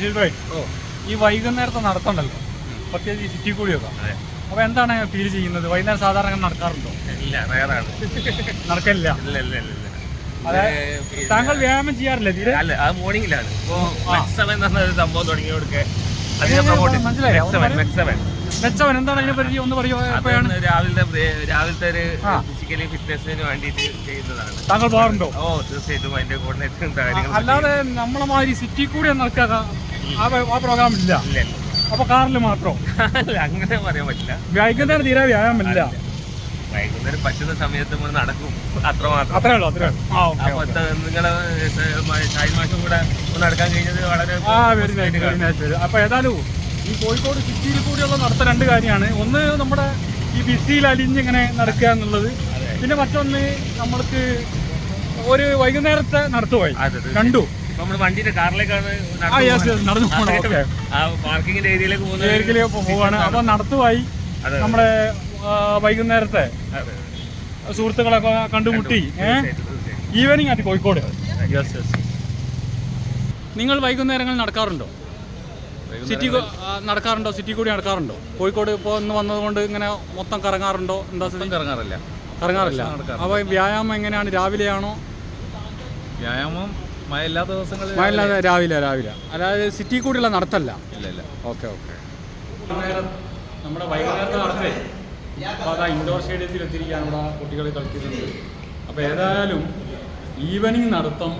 റഷീദ് ഭായ് ഈ വൈകുന്നേരത്തെ നടത്തണ്ടല്ലോ. പ്രത്യേകിച്ച് ഈ സിറ്റി കൂടിയൊക്കെ. അപ്പൊ എന്താണ് ഫീൽ ചെയ്യുന്നത്? വൈകുന്നേരം സാധാരണ നടക്കാറുണ്ടോ? ഇല്ല റയറാണ് നടക്കില്ല. ഇല്ല ഇല്ല ഇല്ല താങ്കൾ വ്യായാമം ചെയ്യാറില്ല തീരെ? അല്ല അത് മോർണിംഗിലാണ്. ഇപ്പോ. മെക്സവൻ എന്ന് പറഞ്ഞ ഒരു സംഭവം തുടങ്ങി കൊടുക്കെ മെച്ചവൻ എന്താണ് അതിനെ പറ്റി ഒന്ന് അതാണ് രാവിലത്തെ രാവിലത്തെ ഒരു ഫിസിക്കലി ഫിറ്റ്നസിന് വേണ്ടിയിട്ട് ചെയ്യുന്നതാണ്. താങ്കൾ പോകാറുണ്ടോ? ഓ തീർച്ചയായിട്ടും. അതിന്റെ കോർഡിനേറ്ററും കാര്യങ്ങളും അല്ലാതെ നമ്മളെ മാതിരി സിറ്റി കൂടി നടക്കുക ആ പ്രോഗ്രാം ഇല്ല. അപ്പൊ കാറിൽ മാത്രം? അങ്ങനെ പറയാൻ പറ്റില്ല. വൈകുന്നേരം തീരെ വ്യായാമല്ല വൈകുന്നേരം പറ്റുന്ന സമയത്ത് നമ്മൾ നടക്കും. അത്രേ ഉള്ളൂ അത്രേ ആ ഓക്കെ അപ്പൊ നിങ്ങളെ ഷാഹിദ് മാഷും കൂടെ ഒന്ന് നടക്കാൻ കഴിഞ്ഞത് വളരെ അപ്പൊ ഏതായാലും ഈ കോഴിക്കോട് സിറ്റിയിൽ കൂടിയുള്ള നടത്ത രണ്ട് കാര്യമാണ്. ഒന്ന് നമ്മുടെ ഈ ബിസിയിൽ അലിഞ്ഞിങ്ങനെ നടക്കുക എന്നുള്ളത്. പിന്നെ മറ്റൊന്ന് നമ്മൾക്ക് ഒരു വൈകുന്നേരത്തെ തീർച്ചയായും. കണ്ടു. ഇപ്പൊ വണ്ടിന്റെ കാറിലേക്കാണ് നടന്നു പാർക്കിംഗിന്റെ ഏരിയയിലേക്ക് പോകുന്നത് പോവാണ്. അപ്പൊ നടത്തുവായി നമ്മുടെ വൈകുന്നേരത്തെ. സുഹൃത്തുക്കളൊക്കെ കണ്ടുമുട്ടി. ഈവനിങ് ആയിട്ട് കോഴിക്കോട്. നിങ്ങൾ വൈകുന്നേരങ്ങൾ നടക്കാറുണ്ടോ? സിറ്റി നടക്കാറുണ്ടോ? സിറ്റി കൂടി നടക്കാറുണ്ടോ? കോഴിക്കോട് ഇപ്പോൾ ഇന്ന് വന്നതുകൊണ്ട് ഇങ്ങനെ മൊത്തം കറങ്ങാറുണ്ടോ? എന്താ? കറങ്ങാറില്ല. കറങ്ങാറില്ല. അപ്പോൾ വ്യായാമം എങ്ങനെയാണ്? രാവിലെയാണോ? വ്യായാമം മഴ ഇല്ലാത്ത ദിവസങ്ങളിൽ ഇല്ലാതെ രാവിലെ രാവിലെ. അതായത് സിറ്റി കൂടിയുള്ള നടത്തല്ല. ഇല്ല ഇല്ല. Okay okay. നമ്മുടെ വൈകുന്നേരത്തെ നടത്തേ. അപ്പോൾ അതാ ഇൻഡോർ സ്റ്റേഡിയത്തിൽ എത്തിയിരിക്കുകയാണ് ഇവിടെ കുട്ടികൾ കളിക്കുന്നത്. അപ്പോൾ ഏതായാലും ഈവനിങ് നടത്തം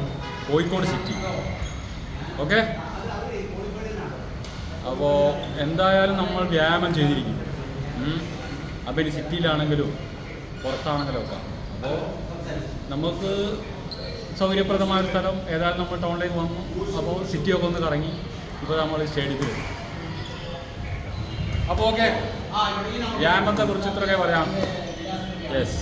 കോഴിക്കോട് സിറ്റി ഓക്കെ? അപ്പോൾ എന്തായാലും നമ്മൾ വ്യായാമം ചെയ്തിരിക്കും. അപ്പോൾ ഇനി സിറ്റിയിലാണെങ്കിലും പുറത്താണെങ്കിലും ഒക്കെ. അപ്പോൾ നമുക്ക് സൗകര്യപ്രദമായ ഒരു സ്ഥലം ഏതായാലും നമ്മൾ ടൗണിലേക്ക് വന്നു. അപ്പോൾ സിറ്റിയൊക്കെ ഒന്ന് കറങ്ങി. ഇപ്പോൾ നമ്മൾ സ്റ്റേഡിയത്തിൽ അപ്പോൾ ഓക്കെ വ്യായാമത്തെ കുറിച്ച് ഇത്രയൊക്കെ പറയാം. യെസ്